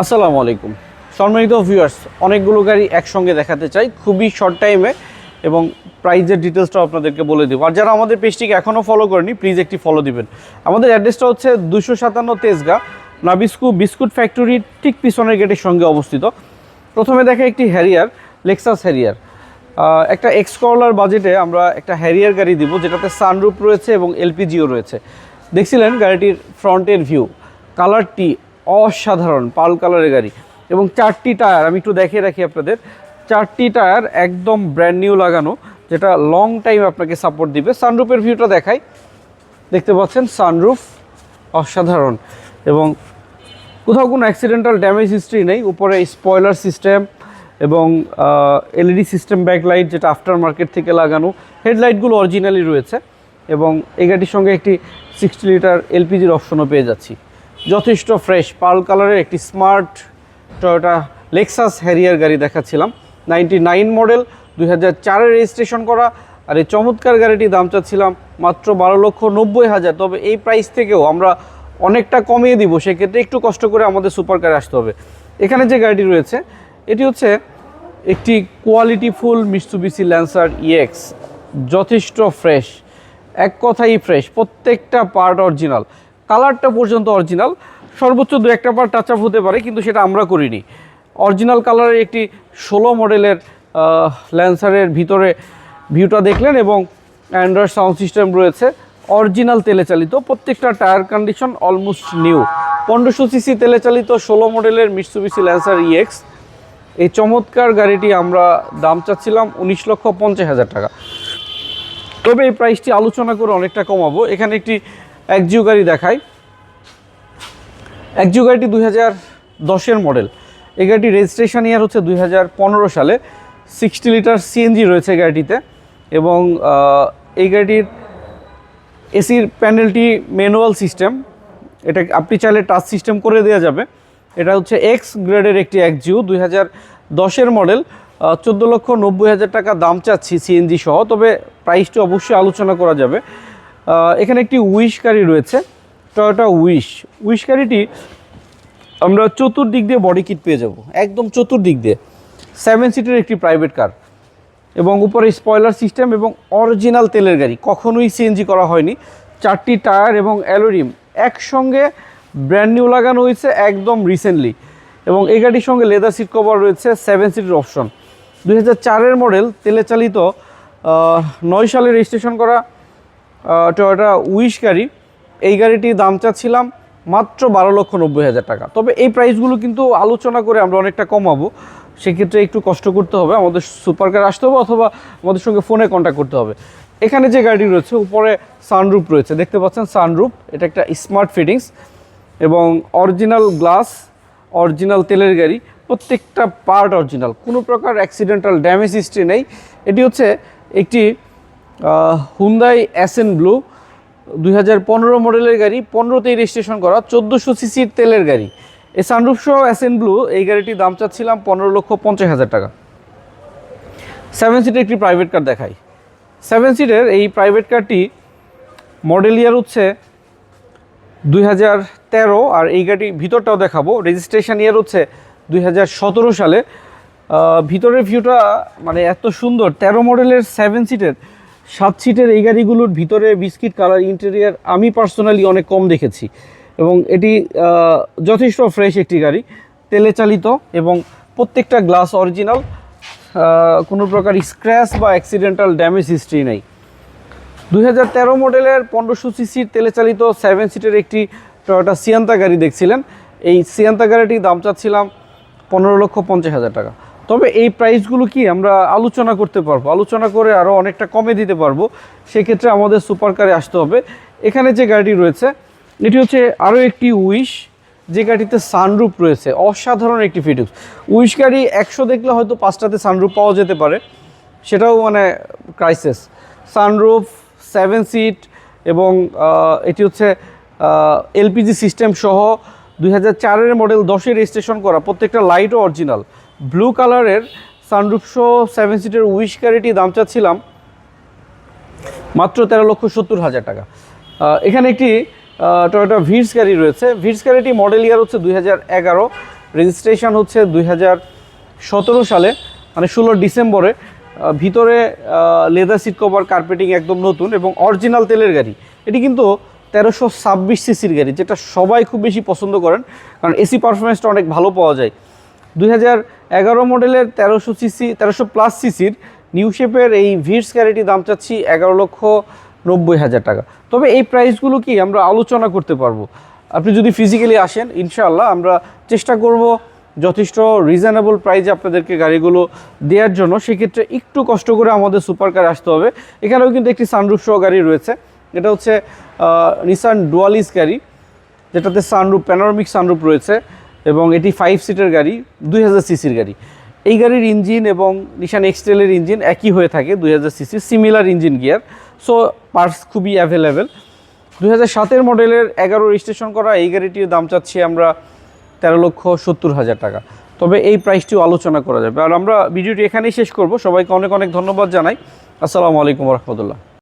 আসসালামু আলাইকুম। সম্মানিত ভিউয়ার্স অনেকগুলো গাড়ি একসঙ্গে দেখাতে চাই, খুবই শর্ট টাইমে এবং প্রাইজের ডিটেলসটাও আপনাদেরকে বলে দেবো। আর যারা আমাদের পেজটিকে এখনও ফলো করেনি প্লিজ একটি ফলো দিবেন। আমাদের অ্যাড্রেসটা হচ্ছে দুশো সাতান্ন তেজগা, নাবিস্কু বিস্কুট ফ্যাক্টরির ঠিক পিছনের গেটের সঙ্গে অবস্থিত। প্রথমে দেখে একটি হ্যারিয়ার লেক্সাস হ্যারিয়ার একটা এক্স করলার বাজেটে আমরা একটা হ্যারিয়ার গাড়ি দিব, যেটাতে সানরুপ রয়েছে এবং এলপিজিও রয়েছে। দেখছিলেন গাড়িটির ফ্রন্টের ভিউ কালারটি অসাধারণ পাল কালারের গাড়ি। এবং চারটি টায়ার, আমি একটু দেখিয়ে রাখি আপনাদের। চারটি টায়ার একদম ব্র্যান্ড নিউ লাগানো, যেটা লং টাইম আপনাকে সাপোর্ট দিবে। সানরুফের ভিউটা দেখাই। দেখতে পাচ্ছেন সানরুফ অসাধারণ। এবং কোথাও কোনো অ্যাক্সিডেন্টাল ড্যামেজ হিস্ট্রি নেই। উপরে স্পয়লার সিস্টেম এবং এলইডি সিস্টেম ব্যাকলাইট যেটা আফটার মার্কেট থেকে লাগানো। হেডলাইটগুলো অরিজিনালি রয়েছে। এবং এই গাড়ির সঙ্গে একটি সিক্সটি লিটার এলপিজির অপশনও পেয়ে যাচ্ছি। যথেষ্ট ফ্রেশ পার্ল কালারের একটি স্মার্ট টয়োটা লেক্সাস হ্যারিয়ার গাড়ি দেখাচ্ছিলাম। নাইনটি নাইন মডেল দুই হাজার চারের রেজিস্ট্রেশন করা। আর এই চমৎকার গাড়িটির দাম চাচ্ছিলাম মাত্র বারো লক্ষ নব্বই হাজার। তবে এই প্রাইস থেকেও আমরা অনেকটা কমিয়ে দিব, সেক্ষেত্রে একটু কষ্ট করে আমাদের সুপার কারে আসতে হবে। এখানে যে গাড়িটি রয়েছে, এটি হচ্ছে একটি quality full Mitsubishi Lancer EX যথেষ্ট ফ্রেশ এক কথাই ফ্রেশ প্রত্যেকটা পার্ট অরিজিনাল কালারটা পর্যন্ত অরিজিনাল। সর্বোচ্চ দু একটা পার্ট টাচ আপ হতে পারে, কিন্তু সেটা আমরা করিনি। অরিজিনাল কালারের একটি ষোলো মডেলের ল্যান্সারের ভিতরে ভিউটা দেখলেন এবং অ্যান্ড্রয়েড সাউন্ড সিস্টেম রয়েছে। অরিজিনাল তেলে চালিত, প্রত্যেকটা টায়ার কন্ডিশন অলমোস্ট নিউ পনেরোশো সিসি তেলে চালিত ষোলো মডেলের মিটসুবিসি ল্যান্সার ইএক্স এই চমৎকার গাড়িটি আমরা দাম চাচ্ছিলাম উনিশ লক্ষ পঞ্চাশ হাজার টাকা। তবে এই প্রাইসটি আলোচনা করে অনেকটা কমাবো। এখানে একটি একজিও গাড়ি দেখাই। একজিও গাড়িটি দুই হাজার দশের মডেল। এই গাড়িটি রেজিস্ট্রেশন ইয়ার হচ্ছে দুই হাজার পনেরো সালে। সিক্সটি লিটার সিএনজি রয়েছে গাড়িটিতে এবং এই গাড়িটির এসির প্যানেলটি ম্যানুয়াল সিস্টেম। এটা আপনি চাইলে টাচ সিস্টেম করে দেওয়া যাবে। এটা হচ্ছে এক্স গ্রেডের একটি একজিও দুই হাজার দশের মডেল। চোদ্দ লক্ষ নব্বই হাজার টাকা দাম চাচ্ছি সিএনজি সহ, তবে প্রাইসটি অবশ্যই আলোচনা করা যাবে। এখানে একটি উইশ গাড়ি রয়েছে টয়োটা উইশ উইশ গাড়িটি আমরা চতুর্দিক দিয়ে বডি কিট পেয়ে যাব, একদম চতুর্দিক দিয়ে। সেভেন সিটের একটি প্রাইভেট কার এবং উপরে স্পয়লার সিস্টেম এবং অরিজিনাল তেলের গাড়ি, কখনোই সিএনজি করা হয়নি। চারটি টায়ার এবং অ্যালোরিম একসঙ্গে ব্র্যান্ড নিউ লাগানো হয়েছে একদম রিসেন্টলি এবং এই গাড়ির সঙ্গে লেদার সিট কভার রয়েছে সেভেন সিটের অপশন দুই হাজার চারের মডেল তেলে চালিত নয় সালে রেজিস্ট্রেশন করা টয়োটা উইশ গাড়ি। এই গাড়িটির দাম চাচ্ছিলাম মাত্র বারো লক্ষ নব্বই হাজার টাকা। তবে এই প্রাইসগুলো কিন্তু আলোচনা করে আমরা অনেকটা কমাবো। সেক্ষেত্রে একটু কষ্ট করতে হবে, আমাদের সুপার কার আসতে হবে অথবা আমাদের সঙ্গে ফোনে কন্ট্যাক্ট করতে হবে। এখানে যে গাড়ি রয়েছে, উপরে সানরুপ রয়েছে। দেখতে পাচ্ছেন সানরুপ এটা একটা স্মার্ট ফিটিংস এবং অরিজিনাল গ্লাস অরিজিনাল তেলের গাড়ি, প্রত্যেকটা পার্ট অরিজিনাল কোনো প্রকার অ্যাক্সিডেন্টাল ড্যামেজ হিস্ট্রি নেই। এটি হচ্ছে একটি হুন্দাই অ্যাসেন ব্লু দুই হাজার পনেরো মডেলের গাড়ি, পনেরোতেই রেজিস্ট্রেশন করা, চোদ্দোশো সিসির তেলের গাড়ি। এই সানরুফ সহ অ্যাসেন ব্লু এই গাড়িটির দাম চাচ্ছিলাম পনেরো লক্ষ পঞ্চাশ হাজার টাকা। সেভেন সিটের একটি প্রাইভেট কার দেখাই। সেভেন সিটের এই প্রাইভেট কারটি মডেল ইয়ার হচ্ছে দুই হাজার তেরো, আর এই গাড়ি ভিতরটাও দেখাবো। রেজিস্ট্রেশন ইয়ার হচ্ছে দুই হাজার সতেরো সালে। ভিতরের ভিউটা মানে এত সুন্দর, তেরো মডেলের সেভেন সিটের সাত সিটের এই গাড়িগুলোর ভিতরে বিস্কিট কালার ইন্টেরিয়ার আমি পার্সোনালি অনেক কম দেখেছি। এবং এটি যথেষ্ট ফ্রেশ একটি গাড়ি, তেলে চালিত এবং প্রত্যেকটা গ্লাস অরিজিনাল কোনো প্রকার স্ক্র্যাচ বা অ্যাক্সিডেন্টাল ড্যামেজ হিস্ট্রি নেই। দুই হাজার তেরো মডেলের পনেরোশো সিসির তেলে চালিত সেভেন সিটের একটি টয়োটা সিয়ান্তা গাড়ি দেখছিলেন। এই সিয়ান্তা গাড়িটির দাম চাচ্ছিলাম পনেরো লক্ষ পঞ্চাশ হাজার টাকা। তবে এই প্রাইসগুলো কি আমরা আলোচনা করতে পারব? আলোচনা করে আরও অনেকটা কমে দিতে পারব। সেক্ষেত্রে আমাদের সুপার কারে আসতে হবে। এখানে যে গাড়িটি রয়েছে, এটি হচ্ছে আরও একটি উইশ যে গাড়িতে সানরুপ রয়েছে, অসাধারণ একটি ফিটিংস উইশ গাড়ি একশো দেখলে হয়তো পাঁচটাতে সানরুপ পাওয়া যেতে পারে। সেটাও মানে ক্রাইসিস সানরুফ সেভেন সিট এবং এটি হচ্ছে এলপিজি সিস্টেম সহ দুই হাজার চারের মডেল দশের রেজিস্ট্রেশন করা। প্রত্যেকটা লাইটও অরিজিনাল ব্লু কালারের সানরুফ সহ সেভেন সিটের উইশ গাড়িটি দাম চাচ্ছিলাম মাত্র তেরো লক্ষ সত্তর হাজার টাকা। এখানে একটি টয়োটা ভিটস গাড়ি রয়েছে। ভিটস গাড়িটি মডেল ইয়ার হচ্ছে দুই হাজার এগারো। রেজিস্ট্রেশন হচ্ছে দুই সতেরো সালে মানে ষোলো ডিসেম্বরে। ভিতরে লেদার সিট কভার কার্পেটিং একদম নতুন এবং অরিজিনাল তেলের গাড়ি। এটি কিন্তু তেরোশো ছাব্বিশ সিসির গাড়ি, যেটা সবাই খুব বেশি পছন্দ করেন। কারণ এসি পারফরমেন্সটা অনেক ভালো পাওয়া যায়। দুই হাজার এগারো মডেলের তেরোশো সিসি, তেরোশো প্লাস সিসির নিউ শেপের এই ভিটস গাড়িটি দাম চাচ্ছি এগারো লক্ষ নব্বই হাজার টাকা। তবে এই প্রাইসগুলো কি আমরা আলোচনা করতে পারব? আপনি যদি ফিজিক্যালি আসেন, ইনশাআল্লাহ আমরা চেষ্টা করব যথেষ্ট রিজনেবল প্রাইজে আপনাদেরকে গাড়িগুলো দেওয়ার জন্য। সেক্ষেত্রে একটু কষ্ট করে আমাদের সুপার কার আসতে হবে। এখানেও কিন্তু একটি সানরুফ সহ গাড়ি রয়েছে। এটা হচ্ছে নিসান ডুয়ালিস গাড়ি, যেটাতে সানরুফ প্যানোরামিক সানরুফ রয়েছে। এবং এটি ফাইভ সিটের গাড়ি, দুই হাজার সিসির গাড়ি। এই গাড়ির ইঞ্জিন এবং নিশান এক্সটেলের ইঞ্জিন একই হয়ে থাকে, দুই হাজার সিসির similar engine gear so parts খুবই অ্যাভেলেবেল দুই হাজার সাতের মডেলের এগারো রেজিস্ট্রেশন করা, এই গাড়িটির দাম চাচ্ছি আমরা তেরো লক্ষ সত্তর হাজার টাকা। তবে এই প্রাইসটিও আলোচনা করা যাবে। আর আমরা ভিডিওটি এখানেই শেষ করব। সবাইকে অনেক অনেক ধন্যবাদ জানাই। আসসালামু আলাইকুম রহমতুল্লাহ।